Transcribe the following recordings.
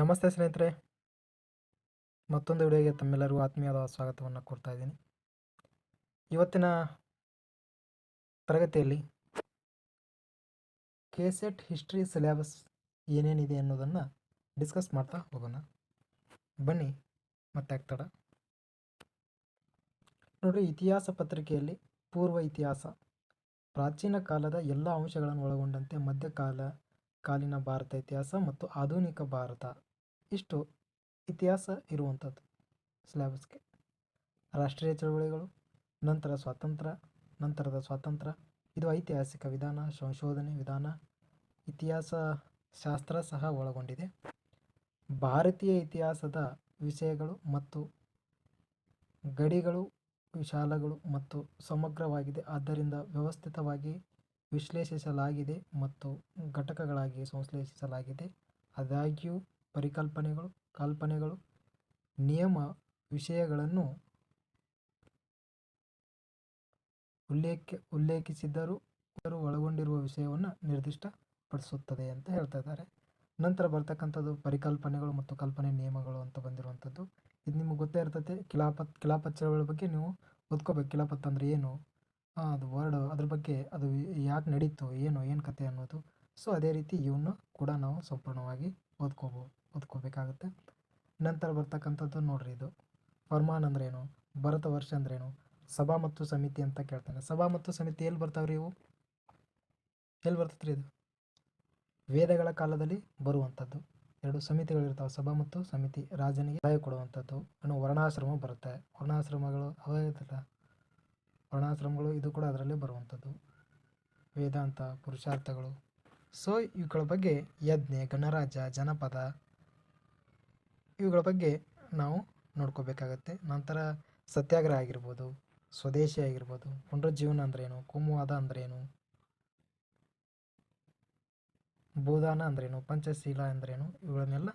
ನಮಸ್ತೆ ಸ್ನೇಹಿತರೆ. ಮತ್ತೊಂದು ವಿಡಿಯೋಗೆ ತಮ್ಮೆಲ್ಲರಿಗೂ ಆತ್ಮೀಯವಾದ ಸ್ವಾಗತವನ್ನು ಕೊಡ್ತಾ ಇದ್ದೀನಿ. ಇವತ್ತಿನ ತರಗತಿಯಲ್ಲಿ ಕೆ ಸೆಟ್ ಹಿಸ್ಟ್ರಿ ಸಿಲೆಬಸ್ ಏನೇನಿದೆ ಅನ್ನೋದನ್ನು ಡಿಸ್ಕಸ್ ಮಾಡ್ತಾ ಹೋಗೋಣ. ಬನ್ನಿ, ಮತ್ತೆ ಆಗ್ತಡ ನೋಡಿ ಇತಿಹಾಸ ಪತ್ರಿಕೆಯಲ್ಲಿ ಪೂರ್ವ ಇತಿಹಾಸ, ಪ್ರಾಚೀನ ಕಾಲದ ಎಲ್ಲ ಅಂಶಗಳನ್ನು ಒಳಗೊಂಡಂತೆ ಮಧ್ಯಕಾಲ, ಕಾಲಿನ ಭಾರತ ಇತಿಹಾಸ ಮತ್ತು ಆಧುನಿಕ ಭಾರತ. ಇಷ್ಟು ಇತಿಹಾಸ ಇರುವಂಥದ್ದು ಸಿಲೆಬಸ್ಗೆ ರಾಷ್ಟ್ರೀಯ ಚಳವಳಿಗಳು, ನಂತರ ಸ್ವಾತಂತ್ರ್ಯ, ನಂತರದ ಸ್ವಾತಂತ್ರ್ಯ, ಇದು ಐತಿಹಾಸಿಕ ವಿಧಾನ, ಸಂಶೋಧನೆ ವಿಧಾನ ಇತಿಹಾಸ ಶಾಸ್ತ್ರ ಸಹ ಒಳಗೊಂಡಿದೆ. ಭಾರತೀಯ ಇತಿಹಾಸದ ವಿಷಯಗಳು ಮತ್ತು ಗಡಿಗಳು, ವಿಶಾಲಗಳು ಮತ್ತು ಸಮಗ್ರವಾಗಿದೆ. ಆದ್ದರಿಂದ ವ್ಯವಸ್ಥಿತವಾಗಿ ವಿಶ್ಲೇಷಿಸಲಾಗಿದೆ ಮತ್ತು ಘಟಕಗಳಾಗಿ ಸಂಶ್ಲೇಷಿಸಲಾಗಿದೆ. ಆದಾಗ್ಯೂ ಪರಿಕಲ್ಪನೆಗಳು, ಕಲ್ಪನೆಗಳು, ನಿಯಮ ವಿಷಯಗಳನ್ನು ಉಲ್ಲೇಖ ಉಲ್ಲೇಖಿಸಿದ್ದರೂ ಒಳಗೊಂಡಿರುವ ವಿಷಯವನ್ನು ನಿರ್ದಿಷ್ಟಪಡಿಸುತ್ತದೆ ಅಂತ ಹೇಳ್ತಾ ಇದ್ದಾರೆ. ನಂತರ ಬರ್ತಕ್ಕಂಥದ್ದು ಪರಿಕಲ್ಪನೆಗಳು ಮತ್ತು ಕಲ್ಪನೆ ನಿಯಮಗಳು ಅಂತ ಬಂದಿರುವಂಥದ್ದು. ಇದು ನಿಮಗೆ ಗೊತ್ತೇ ಇರ್ತದೆ ಕಿಲಾಪತ್ ಕಿಲಾಪತ್ ಚಳವಳಿ ಬಗ್ಗೆ ನೀವು ಓದ್ಕೋಬೇಕು. ಕಿಲಾಪತ್ ಅಂದರೆ ಏನು? ಅದು ವರ್ಡ್, ಅದ್ರ ಬಗ್ಗೆ ಅದು ಯಾಕೆ ನಡೀತು, ಏನು ಏನು ಕತೆ ಅನ್ನೋದು. ಸೊ ಅದೇ ರೀತಿ ಇವನ್ನು ಕೂಡ ನಾವು ಸಂಪೂರ್ಣವಾಗಿ ಓದ್ಕೋಬೋ ಓದ್ಕೋಬೇಕಾಗುತ್ತೆ ನಂತರ ಬರ್ತಕ್ಕಂಥದ್ದು ನೋಡ್ರಿ ಇದು. ಫರ್ಮಾನ್ ಅಂದ್ರೇನು? ಭರತ ವರ್ಷ ಅಂದ್ರೇನು? ಸಭಾ ಮತ್ತು ಸಮಿತಿ ಅಂತ ಕೇಳ್ತಾನೆ. ಸಭಾ ಮತ್ತು ಸಮಿತಿ ಎಲ್ಲಿ ಬರ್ತಾವ್ರಿ ಇವು? ಎಲ್ಲಿ ಬರ್ತೈತ್ರಿ ಇದು? ವೇದಗಳ ಕಾಲದಲ್ಲಿ ಬರುವಂಥದ್ದು. ಎರಡು ಸಮಿತಿಗಳಿರ್ತಾವೆ ಸಭಾ ಮತ್ತು ಸಮಿತಿ. ರಾಜನಿಗೆ ಸಹಾಯ ಕೊಡುವಂಥದ್ದು. ಇನ್ನು ವರ್ಣಾಶ್ರಮ ಬರುತ್ತೆ. ವರ್ಣಾಶ್ರಮಗಳು ಅವಾಗಿರ್ತಲ್ಲ ವರ್ಣಾಶ್ರಮಗಳು ಇದು ಕೂಡ ಅದರಲ್ಲೇ ಬರುವಂಥದ್ದು. ವೇದಾಂತ ಪುರುಷಾರ್ಥಗಳು. ಸೊ ಇವುಗಳ ಬಗ್ಗೆ ಯಜ್ಞೆ, ಗಣರಾಜ್ಯ, ಜನಪದ ಇವುಗಳ ಬಗ್ಗೆ ನಾವು ನೋಡ್ಕೋಬೇಕಾಗತ್ತೆ. ನಂತರ ಸತ್ಯಾಗ್ರಹ ಆಗಿರ್ಬೋದು, ಸ್ವದೇಶಿ ಆಗಿರ್ಬೋದು, ಪುನರುಜ್ಜೀವನ ಅಂದ್ರೇನು ಕೋಮುವಾದ ಅಂದ್ರೇನು ಭೂದಾನ ಅಂದ್ರೇನು ಪಂಚಶೀಲ ಅಂದ್ರೇನು ಇವುಗಳನ್ನೆಲ್ಲ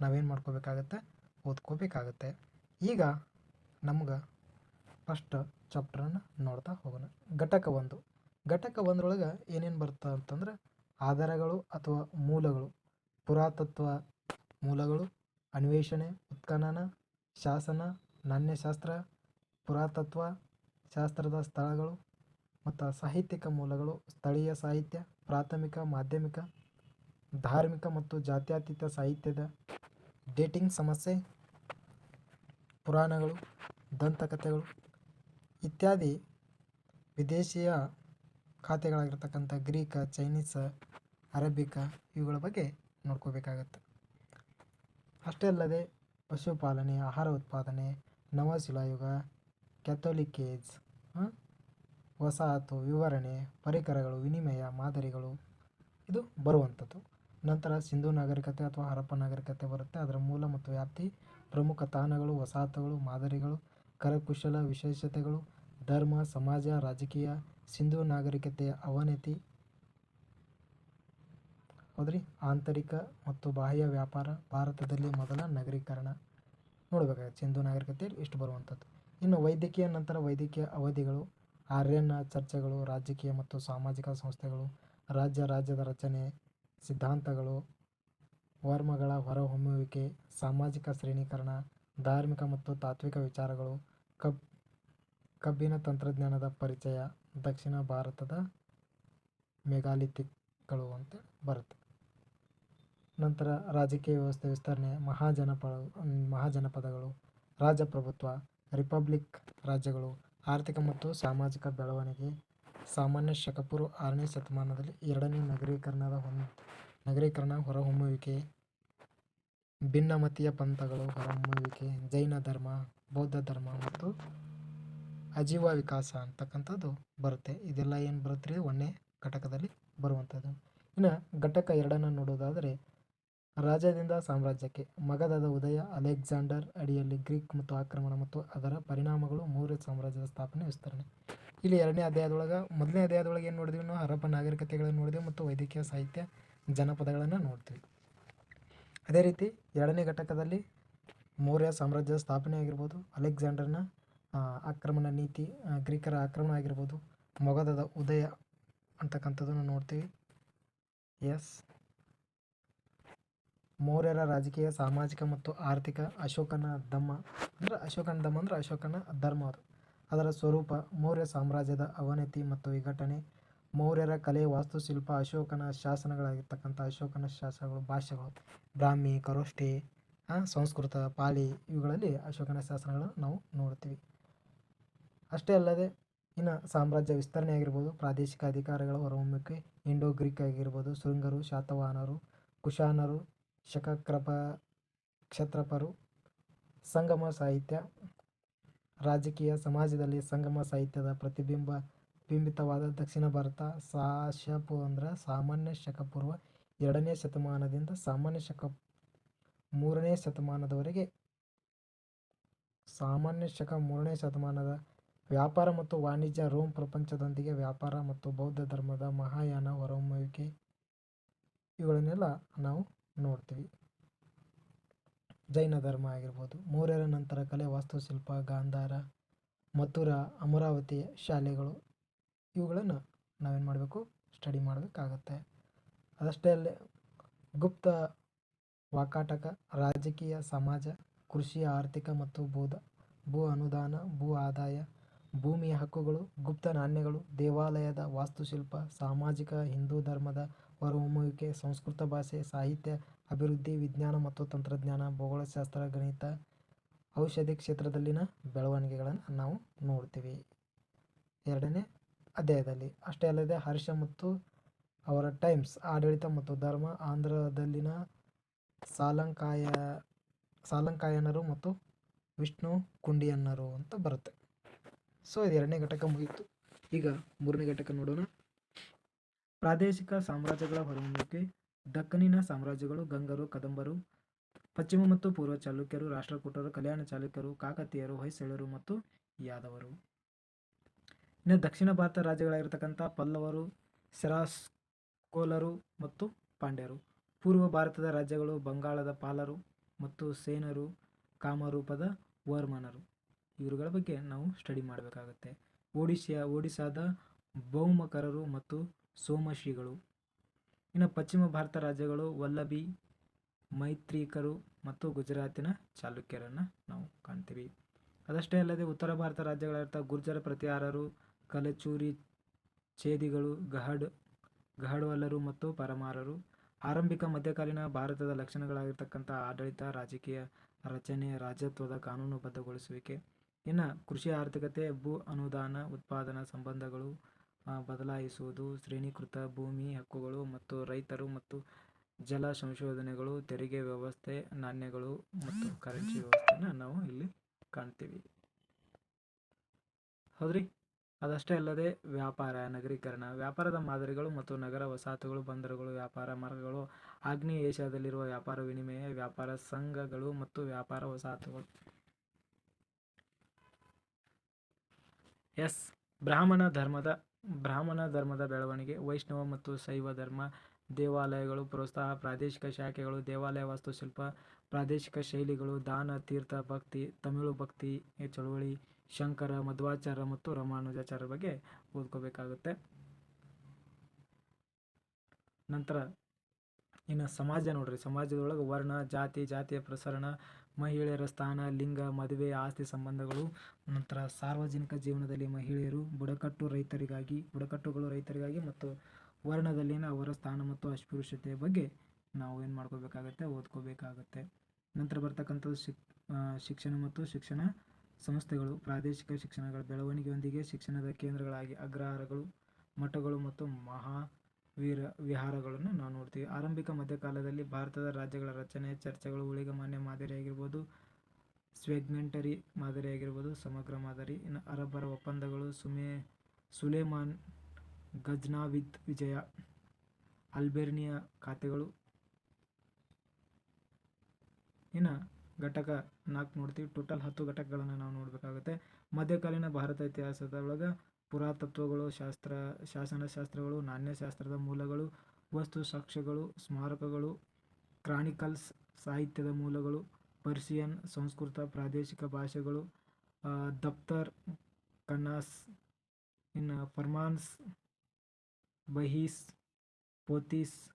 ನಾವೇನು ಮಾಡ್ಕೋಬೇಕಾಗತ್ತೆ? ಓದ್ಕೋಬೇಕಾಗತ್ತೆ. ಈಗ ನಮ್ಗೆ ಫಸ್ಟ್ ಚಾಪ್ಟರನ್ನು ನೋಡ್ತಾ ಹೋಗೋಣ. ಘಟಕ ಒಂದು. ಘಟಕ ಒಂದರೊಳಗೆ ಏನೇನು ಬರ್ತದೆ ಅಂತಂದ್ರೆ ಆಧಾರಗಳು ಅಥವಾ ಮೂಲಗಳು, ಪುರಾತತ್ವ ಮೂಲಗಳು ಅನ್ವೇಷಣೆ, ಉತ್ಖನನ, ಶಾಸನ, ನಾಣ್ಯಶಾಸ್ತ್ರ, ಪುರಾತತ್ವ, ಶಾಸ್ತ್ರದ ಸ್ಥಳಗಳು ಮತ್ತು ಸಾಹಿತ್ಯಿಕ ಮೂಲಗಳು, ಸ್ಥಳೀಯ ಸಾಹಿತ್ಯ, ಪ್ರಾಥಮಿಕ, ಮಾಧ್ಯಮಿಕ, ಧಾರ್ಮಿಕ ಮತ್ತು ಜಾತ್ಯತೀತ ಸಾಹಿತ್ಯದ ಡೇಟಿಂಗ್ ಸಮಸ್ಯೆ, ಪುರಾಣಗಳು, ದಂತಕಥೆಗಳು ಇತ್ಯಾದಿ ವಿದೇಶೀಯ ಖಾತೆಗಳಾಗಿರ್ತಕ್ಕಂಥ ಗ್ರೀಕ, ಚೈನೀಸ್, ಅರೇಬಿಕ ಇವುಗಳ ಬಗ್ಗೆ ನೋಡ್ಕೋಬೇಕಾಗತ್ತೆ. ಅಷ್ಟೇ ಅಲ್ಲದೆ ಪಶುಪಾಲನೆ, ಆಹಾರ ಉತ್ಪಾದನೆ, ನವಶಿಲಾಯುಗ ಶಿಲಾಯುಗ ಕ್ಯಾಥೋಲಿಕೇಜ್ ವಸಾಹತು, ವಿವರಣೆ, ಪರಿಕರಗಳು, ವಿನಿಮಯ, ಮಾದರಿಗಳು ಇದು ಬರುವಂಥದ್ದು. ನಂತರ ಸಿಂಧು ನಾಗರಿಕತೆ ಅಥವಾ ಹರಪ್ಪ ನಾಗರಿಕತೆ ಬರುತ್ತೆ. ಅದರ ಮೂಲ ಮತ್ತು ವ್ಯಾಪ್ತಿ, ಪ್ರಮುಖ ತಾಣಗಳು, ವಸಾಹತುಗಳು, ಮಾದರಿಗಳು, ಕರಕುಶಲ ವಿಶೇಷತೆಗಳು, ಧರ್ಮ, ಸಮಾಜ, ರಾಜಕೀಯ, ಸಿಂಧು ನಾಗರಿಕತೆಯ ಅವನತಿ ಹೌದ್ರಿ? ಆಂತರಿಕ ಮತ್ತು ಬಾಹ್ಯ ವ್ಯಾಪಾರ ಭಾರತದಲ್ಲಿ ಮೊದಲ ನಗರೀಕರಣ. ನೋಡಬೇಕಾಗುತ್ತೆ ಸಿಂಧು ನಾಗರಿಕತೆ ಇಷ್ಟು ಬರುವಂಥದ್ದು. ಇನ್ನು ವೈದ್ಯಕೀಯ ನಂತರ ವೈದ್ಯಕೀಯ ಅವಧಿಗಳು, ಆರ್ಯನ ಚರ್ಚೆಗಳು, ರಾಜಕೀಯ ಮತ್ತು ಸಾಮಾಜಿಕ ಸಂಸ್ಥೆಗಳು, ರಾಜ್ಯ ರಾಜ್ಯದ ರಚನೆ, ಸಿದ್ಧಾಂತಗಳು, ವರ್ಮಗಳ ಹೊರಹೊಮ್ಮುವಿಕೆ, ಸಾಮಾಜಿಕ ಶ್ರೇಣೀಕರಣ, ಧಾರ್ಮಿಕ ಮತ್ತು ತಾತ್ವಿಕ ವಿಚಾರಗಳು, ಕಬ್, ಕಬ್ಬಿನ ತಂತ್ರಜ್ಞಾನದ ಪರಿಚಯ, ದಕ್ಷಿಣ ಭಾರತದ ಮೆಗಾಲಿಥಿಕ್ಗಳು ಅಂತ ಬರುತ್ತೆ. ನಂತರ ರಾಜಕೀಯ ವ್ಯವಸ್ಥೆ ವಿಸ್ತರಣೆ ಮಹಾಜನಪದ ಮಹಾಜನಪದಗಳು ರಾಜಪ್ರಭುತ್ವ ರಿಪಬ್ಲಿಕ್ ರಾಜ್ಯಗಳು, ಆರ್ಥಿಕ ಮತ್ತು ಸಾಮಾಜಿಕ ಬೆಳವಣಿಗೆ, ಸಾಮಾನ್ಯ ಶಕಪುರು ಆರನೇ ಶತಮಾನದಲ್ಲಿ ಎರಡನೇ ನಗರೀಕರಣದ ಹೊಂದ ನಗರೀಕರಣ ಹೊರಹೊಮ್ಮುವಿಕೆ, ಭಿನ್ನಮತೀಯ ಪಂಥಗಳು ಹೊರಹೊಮ್ಮುವಿಕೆ, ಜೈನ ಧರ್ಮ, ಬೌದ್ಧ ಧರ್ಮ ಮತ್ತು ಅಜೀವ ವಿಕಾಸ ಅಂತಕ್ಕಂಥದ್ದು ಬರುತ್ತೆ. ಇದೆಲ್ಲ ಏನು ಬರುತ್ತೆ ರೀ ಒಂದನೇ ಘಟಕದಲ್ಲಿ ಬರುವಂಥದ್ದು. ಇನ್ನು ಘಟಕ ಎರಡನ್ನು ನೋಡೋದಾದರೆ ರಾಜ್ಯದಿಂದ ಸಾಮ್ರಾಜ್ಯಕ್ಕೆ ಮಗಧದ ಉದಯ ಅಲೆಕ್ಸಾಂಡರ್ ಅಡಿಯಲ್ಲಿ ಗ್ರೀಕ್ ಮತ್ತು ಆಕ್ರಮಣ ಮತ್ತು ಅದರ ಪರಿಣಾಮಗಳು ಮೌರ್ಯ ಸಾಮ್ರಾಜ್ಯದ ಸ್ಥಾಪನೆ ವಿಸ್ತರಣೆ. ಇಲ್ಲಿ ಎರಡನೇ ಅಧ್ಯಾಯದೊಳಗೆ ಮೊದಲನೇ ಅಧ್ಯಾಯದೊಳಗೆ ಏನು ನೋಡಿದ್ವಿ ನಾವು? ಹರಪ್ಪ ನಾಗರಿಕತೆಗಳನ್ನು ನೋಡಿದ್ವಿ ಮತ್ತು ವೈದ್ಯಕೀಯ ಸಾಹಿತ್ಯ ಜನಪದಗಳನ್ನು ನೋಡ್ತೀವಿ. ಅದೇ ರೀತಿ ಎರಡನೇ ಘಟಕದಲ್ಲಿ ಮೌರ್ಯ ಸಾಮ್ರಾಜ್ಯದ ಸ್ಥಾಪನೆ ಆಗಿರ್ಬೋದು, ಅಲೆಕ್ಸಾಂಡರ್ನ ಆಕ್ರಮಣ ನೀತಿ ಗ್ರೀಕರ ಆಕ್ರಮಣ ಆಗಿರ್ಬೋದು ಮೊಗದದ ಉದಯ ಅಂತಕ್ಕಂಥದ್ದನ್ನು ನೋಡ್ತೀವಿ. ಎಸ್. ಮೌರ್ಯರ ರಾಜಕೀಯ, ಸಾಮಾಜಿಕ ಮತ್ತು ಆರ್ಥಿಕ ಅಶೋಕನ ಧಮ್ಮ ಅಂದ್ರೆ ಅಶೋಕನ ಧಮ್ಮ ಅಂದರೆ ಅಶೋಕನ ಧರ್ಮ ಅದು. ಅದರ ಸ್ವರೂಪ ಮೌರ್ಯ ಸಾಮ್ರಾಜ್ಯದ ಅವನತಿ ಮತ್ತು ವಿಘಟನೆ. ಮೌರ್ಯರ ಕಲೆ, ವಾಸ್ತುಶಿಲ್ಪ, ಅಶೋಕನ ಶಾಸನಗಳಾಗಿರ್ತಕ್ಕಂಥ ಅಶೋಕನ ಶಾಸನಗಳು ಭಾಷೆಗಳು ಬ್ರಾಹ್ಮಿ, ಕರೋಷ್ಠಿ ಸಂಸ್ಕೃತ, ಪಾಲಿ ಇವುಗಳಲ್ಲಿ ಅಶೋಕನ ಶಾಸನಗಳನ್ನು ನಾವು ನೋಡ್ತೀವಿ. ಅಷ್ಟೇ ಅಲ್ಲದೆ ಇನ್ನು ಸಾಮ್ರಾಜ್ಯ ವಿಸ್ತರಣೆ ಆಗಿರ್ಬೋದು, ಪ್ರಾದೇಶಿಕ ಅಧಿಕಾರಗಳ ಹೊರಹೊಮ್ಮಿಕೆ ಇಂಡೋ ಗ್ರೀಕ್ ಆಗಿರ್ಬೋದು, ಶೃಂಗರು, ಶಾತವಾಹನರು, ಕುಶಾನರು ಶಕಕ್ರಪ ಕ್ಷತ್ರಪರು, ಸಂಗಮ ಸಾಹಿತ್ಯ, ರಾಜಕೀಯ ಸಮಾಜದಲ್ಲಿ ಸಂಗಮ ಸಾಹಿತ್ಯದ ಪ್ರತಿಬಿಂಬ ಬಿಂಬಿತವಾದ ದಕ್ಷಿಣ ಭಾರತ ಸಾಶಪು ಅಂದ್ರ ಸಾಮಾನ್ಯ ಶಕ ಪೂರ್ವ ಎರಡನೇ ಶತಮಾನದಿಂದ ಸಾಮಾನ್ಯ ಶಕ ಮೂರನೇ ಶತಮಾನದವರೆಗೆ. ಸಾಮಾನ್ಯ ಶಕ ಮೂರನೇ ಶತಮಾನದ ವ್ಯಾಪಾರ ಮತ್ತು ವಾಣಿಜ್ಯ ರೋಮ್ ಪ್ರಪಂಚದೊಂದಿಗೆ ವ್ಯಾಪಾರ ಮತ್ತು ಬೌದ್ಧ ಧರ್ಮದ ಮಹಾಯಾನ ಹೊರಹೊಮ್ಮುವಿಕೆ ಇವುಗಳನ್ನೆಲ್ಲ ನಾವು ನೋಡ್ತೀವಿ. ಜೈನ ಧರ್ಮ ಆಗಿರ್ಬೋದು. ಮೌರ್ಯರ ನಂತರ ಕಲೆ, ವಾಸ್ತುಶಿಲ್ಪ, ಗಾಂಧಾರ, ಮಥುರಾ, ಅಮರಾವತಿ ಶಾಲೆಗಳು, ಇವುಗಳನ್ನು ನಾವೇನು ಮಾಡಬೇಕು? ಸ್ಟಡಿ ಮಾಡಬೇಕಾಗತ್ತೆ. ಅದಷ್ಟೇ ಅಲ್ಲೇ ಗುಪ್ತ ವಾಕಾಟಕ, ರಾಜಕೀಯ, ಸಮಾಜ, ಕೃಷಿ, ಆರ್ಥಿಕ ಮತ್ತು ಭೂದ ಭೂ ಅನುದಾನ, ಭೂ ಆದಾಯ, ಭೂಮಿಯ ಹಕ್ಕುಗಳು, ಗುಪ್ತ ನಾಣ್ಯಗಳು, ದೇವಾಲಯದ ವಾಸ್ತುಶಿಲ್ಪ, ಸಾಮಾಜಿಕ ಹಿಂದೂ ಧರ್ಮದ ಹೊರಹೊಮ್ಮುವಿಕೆ ಸಂಸ್ಕೃತ ಭಾಷೆ ಸಾಹಿತ್ಯ, ಅಭಿವೃದ್ಧಿ, ವಿಜ್ಞಾನ ಮತ್ತು ತಂತ್ರಜ್ಞಾನ, ಭೌಗೋಳಶಾಸ್ತ್ರ, ಗಣಿತ, ಔಷಧಿ ಕ್ಷೇತ್ರದಲ್ಲಿನ ಬೆಳವಣಿಗೆಗಳನ್ನು ನಾವು ನೋಡ್ತೀವಿ. ಎರಡನೇ ಅಧ್ಯಾಯದಲ್ಲಿ, ಅಷ್ಟೇ ಅಲ್ಲದೆ ಹರ್ಷ ಮತ್ತು ಅವರ ಟೈಮ್ಸ್, ಆಡಳಿತ ಮತ್ತು ಧರ್ಮ, ಆಂಧ್ರದಲ್ಲಿನ ಸಾಲಂಕಾಯ, ಸಾಲಂಕಾಯನರು ಮತ್ತು ವಿಷ್ಣು ಕುಂಡಿಯನ್ನರು ಅಂತ ಬರುತ್ತೆ. ಸೊ ಇದು ಎರಡನೇ ಘಟಕ ಮುಗೀತು. ಈಗ ಮೂರನೇ ಘಟಕ ನೋಡೋಣ. ಪ್ರಾದೇಶಿಕ ಸಾಮ್ರಾಜ್ಯಗಳ ಹೊರಹೊಮ್ಮುವಿಕೆ, ದಕ್ಕನಿನ ಸಾಮ್ರಾಜ್ಯಗಳು ಗಂಗರು, ಕದಂಬರು, ಪಶ್ಚಿಮ ಮತ್ತು ಪೂರ್ವ ಚಾಲುಕ್ಯರು, ರಾಷ್ಟ್ರಕೂಟರು, ಕಲ್ಯಾಣ ಚಾಲುಕ್ಯರು, ಕಾಕತೀಯರು, ಹೊಯ್ಸಳರು ಮತ್ತು ಯಾದವರು. ಇನ್ನು ದಕ್ಷಿಣ ಭಾರತ ರಾಜ್ಯಗಳಾಗಿರ್ತಕ್ಕಂಥ ಪಲ್ಲವರು, ಸೆರಾಸ್ಕೋಲರು ಮತ್ತು ಪಾಂಡ್ಯರು. ಪೂರ್ವ ಭಾರತದ ರಾಜ್ಯಗಳು ಬಂಗಾಳದ ಪಾಲರು ಮತ್ತು ಸೇನರು, ಕಾಮರೂಪದ ವರ್ಮನರು. ಇವರುಗಳ ಬಗ್ಗೆ ನಾವು ಸ್ಟಡಿ ಮಾಡಬೇಕಾಗುತ್ತೆ. ಒಡಿಶಾ ಒಡಿಶಾದ ಭೌಮಕರರು ಮತ್ತು ಸೋಮಶ್ರೀಗಳು. ಇನ್ನು ಪಶ್ಚಿಮ ಭಾರತ ರಾಜ್ಯಗಳು ವಲ್ಲಭಿ, ಮೈತ್ರಿಕರು ಮತ್ತು ಗುಜರಾತಿನ ಚಾಲುಕ್ಯರನ್ನು ನಾವು ಕಾಣ್ತೀವಿ. ಅದಷ್ಟೇ ಅಲ್ಲದೆ ಉತ್ತರ ಭಾರತ ರಾಜ್ಯಗಳಾದ ಗುರ್ಜರ ಪ್ರತಿಹಾರರು, ಕಲಚೂರಿ ಛೇದಿಗಳು, ಗಹಡ್, ಗಹಡ್ವಲ್ಲರು ಮತ್ತು ಪರಮಾರರು, ಆರಂಭಿಕ ಮಧ್ಯಕಾಲೀನ ಭಾರತದ ಲಕ್ಷಣಗಳಾಗಿರ್ತಕ್ಕಂಥ ಆಡಳಿತ, ರಾಜಕೀಯ ರಚನೆ ರಾಜ್ಯತ್ವದ ಕಾನೂನುಬದ್ಧಗೊಳಿಸುವಿಕೆ. ಇನ್ನು ಕೃಷಿ ಆರ್ಥಿಕತೆ, ಭೂ ಅನುದಾನ, ಉತ್ಪಾದನಾ ಸಂಬಂಧಗಳು ಬದಲಾಯಿಸುವುದು, ಶ್ರೇಣೀಕೃತ ಭೂಮಿ ಹಕ್ಕುಗಳು ಮತ್ತು ರೈತರು ಮತ್ತು ಜಲ ಸಂಶೋಧನೆಗಳು, ತೆರಿಗೆ ವ್ಯವಸ್ಥೆ, ನಾಣ್ಯಗಳು ಮತ್ತು ಕರೆನ್ಸಿ ವ್ಯವಸ್ಥೆನ ನಾವು ಇಲ್ಲಿ ಕಾಣ್ತೀವಿ. ಹೌದ್ರಿ? ಅದಷ್ಟೇ ಅಲ್ಲದೆ ವ್ಯಾಪಾರ, ನಗರೀಕರಣ, ವ್ಯಾಪಾರದ ಮಾದರಿಗಳು ಮತ್ತು ನಗರ ವಸಾಹತುಗಳು, ಬಂದರುಗಳು, ವ್ಯಾಪಾರ ಮಾರ್ಗಗಳು, ಆಗ್ನೇಯ ಏಷ್ಯಾದಲ್ಲಿರುವ ವ್ಯಾಪಾರ ವಿನಿಮಯ, ವ್ಯಾಪಾರ ಸಂಘಗಳು ಮತ್ತು ವ್ಯಾಪಾರ ವಸಾಹತುಗಳು. ಎಸ್, ಬ್ರಾಹ್ಮಣ ಧರ್ಮದ ಬ್ರಾಹ್ಮಣ ಧರ್ಮದ ಬೆಳವಣಿಗೆ, ವೈಷ್ಣವ ಮತ್ತು ಶೈವ ಧರ್ಮ, ದೇವಾಲಯಗಳು ಪ್ರೋತ್ಸಾಹ ಪ್ರಾದೇಶಿಕ ಶಾಖೆಗಳು, ದೇವಾಲಯ ವಾಸ್ತುಶಿಲ್ಪ, ಪ್ರಾದೇಶಿಕ ಶೈಲಿಗಳು, ದಾನ, ತೀರ್ಥ, ಭಕ್ತಿ, ತಮಿಳು ಭಕ್ತಿ, ಚಳುವಳಿ, ಶಂಕರ ಮಧ್ವಾಚಾರ ಮತ್ತು ರಾಮಾನುಜಾಚಾರ್ಯ ಬಗ್ಗೆ ಓದ್ಕೋಬೇಕಾಗುತ್ತೆ. ನಂತರ ಇನ್ನು ಸಮಾಜ ನೋಡ್ರಿ, ಸಮಾಜದೊಳಗೆ ವರ್ಣ, ಜಾತಿ, ಜಾತಿಯ ಪ್ರಸರಣ, ಮಹಿಳೆಯರ ಸ್ಥಾನ, ಲಿಂಗ, ಮದುವೆ, ಆಸ್ತಿ ಸಂಬಂಧಗಳು, ನಂತರ ಸಾರ್ವಜನಿಕ ಜೀವನದಲ್ಲಿ ಮಹಿಳೆಯರು, ಬುಡಕಟ್ಟು ರೈತರಿಗಾಗಿ, ಬುಡಕಟ್ಟುಗಳು ರೈತರಿಗಾಗಿ ಮತ್ತು ವರ್ಣದಲ್ಲಿನ ಅವರ ಸ್ಥಾನ ಮತ್ತು ಅಸ್ಪೃಶ್ಯತೆಯ ಬಗ್ಗೆ ನಾವು ಏನು ಮಾಡ್ಕೋಬೇಕಾಗತ್ತೆ, ಓದ್ಕೋಬೇಕಾಗತ್ತೆ. ನಂತರ ಬರ್ತಕ್ಕಂಥದ್ದು ಶಿಕ್ ಶಿಕ್ಷಣ ಮತ್ತು ಶಿಕ್ಷಣ ಸಂಸ್ಥೆಗಳು, ಪ್ರಾದೇಶಿಕ ಶಿಕ್ಷಣಗಳ ಬೆಳವಣಿಗೆಯೊಂದಿಗೆ ಶಿಕ್ಷಣದ ಕೇಂದ್ರಗಳಾಗಿ ಅಗ್ರಹಾರಗಳು, ಮಠಗಳು ಮತ್ತು ಮಹಾ ವೀರ, ವಿಹಾರಗಳನ್ನು ನಾವು ನೋಡ್ತೀವಿ. ಆರಂಭಿಕ ಮಧ್ಯಕಾಲದಲ್ಲಿ ಭಾರತದ ರಾಜ್ಯಗಳ ರಚನೆ ಚರ್ಚೆಗಳು ಉಳಿಗಮಾನ್ಯ ಮಾದರಿಯಾಗಿರ್ಬೋದು. ಸ್ವೆಗ್ಮೆಂಟರಿ ಮಾದರಿ ಆಗಿರ್ಬೋದು ಸಮಗ್ರ ಮಾದರಿ. ಇನ್ನು ಅರಬ್ಬರ ಒಪ್ಪಂದಗಳು, ಸುಮೇ, ಸುಲೇಮಾನ್, ಗಜ್ನಾವಿದ್ ವಿಜಯ, ಅಲ್ಬೆರ್ನಿಯ ಖಾತೆಗಳು. ಇನ್ನು ಘಟಕ ನಾಲ್ಕು ನೋಡ್ತೀವಿ. ಟೋಟಲ್ ಹತ್ತು ಘಟಕಗಳನ್ನು ನಾವು ನೋಡಬೇಕಾಗುತ್ತೆ. ಮಧ್ಯಕಾಲೀನ ಭಾರತ ಇತಿಹಾಸದೊಳಗೆ ಪುರಾತತ್ವಗಳು, ಶಾಸ್ತ್ರ, ಶಾಸನಶಾಸ್ತ್ರಗಳು, ನಾಣ್ಯಶಾಸ್ತ್ರದ ಮೂಲಗಳು, ವಸ್ತು ಸಾಕ್ಷ್ಯಗಳು, ಸ್ಮಾರಕಗಳು, ಕ್ರಾನಿಕಲ್ಸ್ ಸಾಹಿತ್ಯದ ಮೂಲಗಳು, ಪರ್ಷಿಯನ್ ಸಂಸ್ಕೃತ ಪ್ರಾದೇಶಿಕ ಭಾಷೆಗಳು ದಫ್ತರ್ ಕನ್ನಾಸ್ ಇನ್ನು ಫರ್ಮಾನ್ಸ್, ಬಹೀಸ್, ಪೋತೀಸ್,